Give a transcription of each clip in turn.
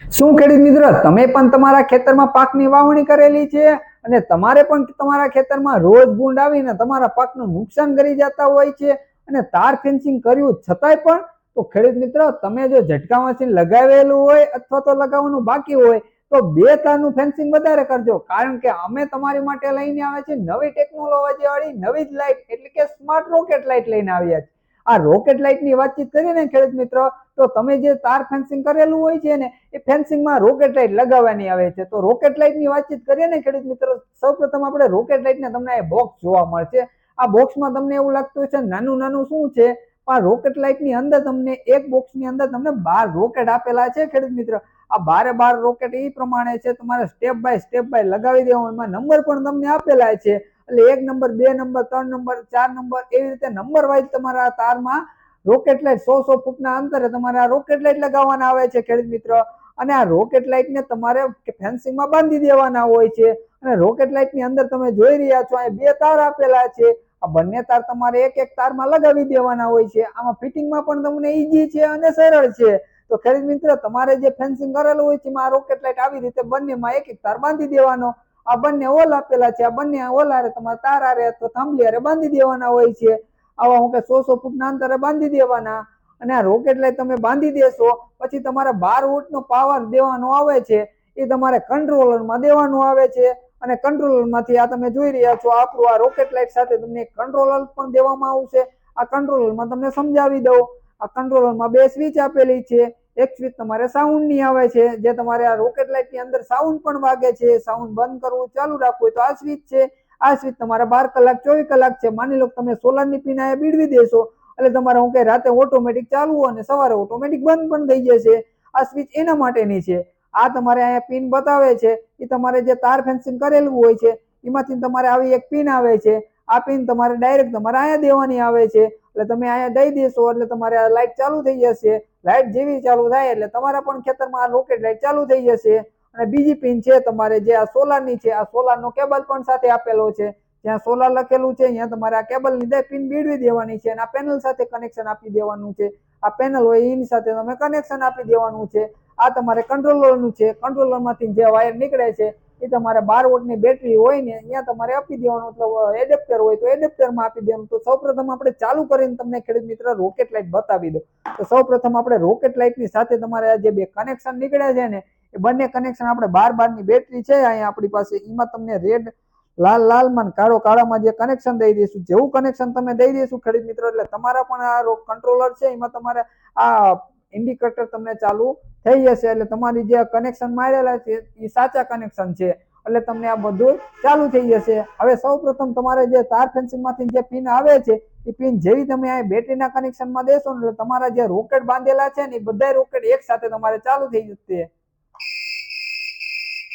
શું ખેડૂત મિત્ર, તમે પણ તમારા ખેતરમાં પાકની વાવણી કરેલી છે અને તમારે પણ તમારા ખેતરમાં રોજ ભૂંડ આવીને તમારા પાકનું નુકસાન કરી જતા હોય છે અને તાર ફેન્સિંગ કર્યું છતાંય પણ, તો ખેડૂત મિત્ર, તમે જો ઝટકા મશીન લગાવેલું હોય અથવા તો લગાવવાનું બાકી હોય, તો બે તારનું ફેન્સિંગ વધારે કરજો. કારણ કે અમે તમારી માટે લઈને આવ્યા છીએ નવી ટેકનોલોજી વાળી, નવી જ લાઇટ એટલે કે સ્માર્ટ રોકેટ લાઇટ લઈને આવ્યા છે આ રોકેટ લાઇટની વાતચીત કરીએ ને ખેડૂત મિત્રો તો તમે જે તાર ફેન્સિંગ કરેલું હોય છે ને, એ ફેન્સિંગમાં રોકેટ લાઇટ લગાવવાની આવે છે. તો રોકેટ લાઇટની વાતચીત કરીએ ને, ખેડૂત મિત્રો, સૌપ્રથમ આપણે રોકેટ લાઇટને તમને એ બોક્સ જોવા મળશે. આ બોક્સમાં તમને એવું લાગતું છે નાનું નાનું શું છે? આ રોકેટ લાઇટની અંદર તમને એક બોક્સની અંદર તમને બાર રોકેટ આપેલા છે, ખેડૂત મિત્ર. આ બારે બાર રોકેટ એ પ્રમાણે છે, તમારે સ્ટેપ બાય સ્ટેપ બાય લગાવી દેવા એમાં નંબર પણ તમને આપેલા છે. એટલે એક નંબર બે નંબર ત્રણ નંબર ચાર નંબર એવી રીતે નંબર વાઇઝ તમારા તારમાં રોકેટ લાઇટ સો સો ફૂટના અંતરે તમારે આ રોકેટ લાઇટ લગાવવાના આવે છે, ખેડૂત મિત્ર. અને આ રોકેટ લાઇટને તમારે ફેન્સિંગમાં બાંધી દેવાના હોય છે. અને રોકેટ લાઇટની અંદર તમે જોઈ રહ્યા છો, અહીં બે તાર આપેલા છે. આ બંને તાર તમારે એક એક તારમાં લગાવી દેવાના હોય છે. આમાં ફિટિંગમાં પણ તમને ઈઝી છે અને સરળ છે. તો ખેડૂત મિત્ર, તમારે જે ફેન્સિંગ કરેલું હોય છે આ રોકેટ લાઇટ આવી રીતે બંનેમાં એક એક તાર બાંધી દેવાનો. આ બંને ઓલ આપેલા છે. આ બંને ઓલ હારે તમારે તાર હારે અથવા થાંભલી હારે બાંધી દેવાના હોય છે. આવા હું કે સો સો ફૂટના અંતરે બાંધી દેવાના. અને આ રોકેટ લઈ તમે બાંધી દેશો, પછી તમારે બાર વોટનો પાવર દેવાનો આવે છે, એ તમારે કંટ્રોલરમાં દેવાનું આવે છે. અને કંટ્રોલરમાંથી આ તમે જોઈ રહ્યા છો, આપણું આ રોકેટ લાઇટ સાથે તમને કંટ્રોલર પણ દેવામાં આવશે. આ કંટ્રોલરમાં તમને સમજાવી દઉં. આ કંટ્રોલરમાં બે સ્વિચ આપેલી છે. એક સ્વિચ તમારે સાઉન્ડની આવે છે, જે તમારે આ રોકેટ લાઇટની અંદર સાઉન્ડ પણ વાગે છે. સાઉન્ડ બંધ કરવું ચાલુ રાખવું હોય તો આ સ્વિચ છે. આ સ્વિચ તમારા બાર કલાક, ચોવીસ કલાક છે. માની લો તમે સોલારની પિન અહીંયા બીડવી દેશો, એટલે તમારે હું કે રાતે ઓટોમેટિક ચાલવું અને સવારે ઓટોમેટિક બંધ પણ થઈ જશે. આ સ્વિચ એના માટેની છે. આ તમારે અહીંયા પિન બતાવે છે. એ તમારે જે તાર ફેન્સિંગ કરેલું હોય છે, એમાંથી તમારે આવી એક પિન આવે છે. આ પિન તમારે ડાયરેક્ટ તમારે અહીંયા દેવાની આવે છે. એટલે તમે અહીંયા દઈ દેશો, એટલે તમારે આ લાઇટ ચાલુ થઈ જશે. લાઇટ જેવી ચાલુ થાય, એટલે તમારા પણ ખેતરમાં આ રોકેટ લાઇટ ચાલુ થઈ જશે. અને બીજી પિન છે તમારે જે આ સોલારની છે, આ સોલારનો કેબલ પણ સાથે આપેલો છે. જ્યાં સોલાર લખેલું છે, ત્યાં તમારે આ કેબલ લીધે પિન બીડવી દેવાની છે અને આ પેનલ સાથે કનેક્શન આપી દેવાનું છે. આ પેનલ હોય એની સાથે તમે કનેક્શન આપી દેવાનું છે. આ તમારે કંટ્રોલરનું છે. કંટ્રોલરમાંથી જે વાયર નીકળે છે, એ તમારે બાર વોટની બેટરી હોય ને, અહીંયા તમારે આપી દેવાનું. મતલબ એડેપ્ટર હોય તો એડેપ્ટરમાં આપી દેવાનું. તો સૌપ્રથમ આપણે ચાલુ કરીને તમને ખેડૂત મિત્ર રોકેટ લાઇટ બતાવી દો તો સૌપ્રથમ આપણે રોકેટ લાઇટની સાથે તમારે જે બે કનેક્શન નીકળ્યા છે ને એ બંને કનેક્શન આપણે બાર બારની બેટરી છે, અહીંયા આપણી પાસે એમાં તમને રેડ લાલ, લાલમાં કાળો, કાળામાં જે કનેક્શન દઈ દઈશું, જેવું કનેક્શન તમે દઈ દઈશું ખેડૂત મિત્રો, એટલે તમારા પણ આ કંટ્રોલર છે, એમાં તમારે આ ઇન્ડિકેટર તમને ચાલુ થઈ જશે, એટલે તમારી જે કનેક્શન મારેલા છે, એ સાચા કનેક્શન છે, એટલે તમને આ બધું ચાલુ થઈ જશે. હવે સૌ પ્રથમ તમારે જે તાર ફેન્સિંગમાંથી જે પિન આવે છે, એ પિન જેવી તમે આ બેટરીના કનેક્શનમાં દેશો ને, એટલે તમારા જે રોકેટ બાંધેલા છે ને, એ બધા રોકેટ એક સાથે તમારે ચાલુ થઈ જશે.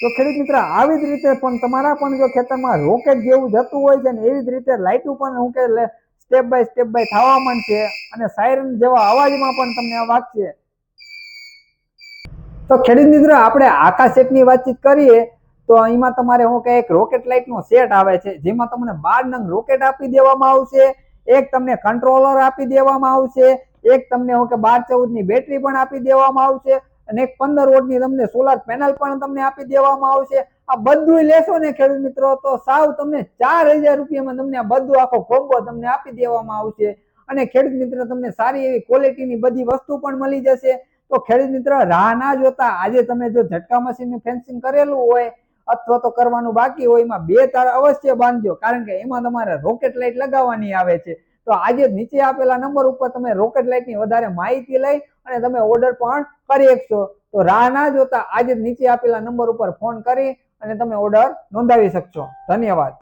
તો ખેડૂત મિત્ર, આવી જ રીતે પણ તમારા પણ જો ખેતરમાં રોકેટ જેવું જતું હોય છે ને એવી જ રીતે લાઇટું પણ હું કે સ્ટેપ બાય સ્ટેપ બાય થવા માંડશે અને સાયરન જેવા અવાજમાં પણ તમને આ વાગશે તો ખેડૂત મિત્ર, આપણે આકાશ સેટની વાતચીત કરીએ, તો એમાં તમારે હું કે એક રોકેટ લાઇટનો સેટ આવે છે, જેમાં તમને બાર નંગ રોકેટ આપી દેવામાં આવશે, એક તમને કંટ્રોલર આપી દેવામાં આવશે, એક તમને હું કે બાર ચૌદની બેટરી પણ આપી દેવામાં આવશે અને એક પંદર વોટની તમને સોલાર પેનલ પણ તમને આપી દેવામાં આવશે. આ બધું લેશો ને ખેડૂત મિત્રો, તો સાવ તમને ચાર હજાર રૂપિયામાં તમને આ બધું આખો કોમ્બો તમને આપી દેવામાં આવશે. અને ખેડૂત મિત્ર, તમને સારી એવી ક્વોલિટીની બધી વસ્તુ પણ મળી જશે. તો ખેડૂત મિત્ર, રાહ ના જોતા આજે તમે જો ઝટકા મશીનનું ફેન્સિંગ કરેલું હોય, અથવા તો કરવાનું બાકી હોય, એમાં બે તાર અવશ્ય બાંધજો, કારણ કે એમાં તમારે રોકેટ લાઇટ લગાવવાની આવે છે. તો આજે નીચે આપેલા નંબર ઉપર તમે રોકેટ લાઇટની વધારે માહિતી લઈ અને તમે ઓર્ડર પણ કરી શકશો તો રાહ ના જોતા આજે નીચે આપેલા નંબર ઉપર ફોન કરી અને તમે ઓર્ડર નોંધાવી શકશો. ધન્યવાદ.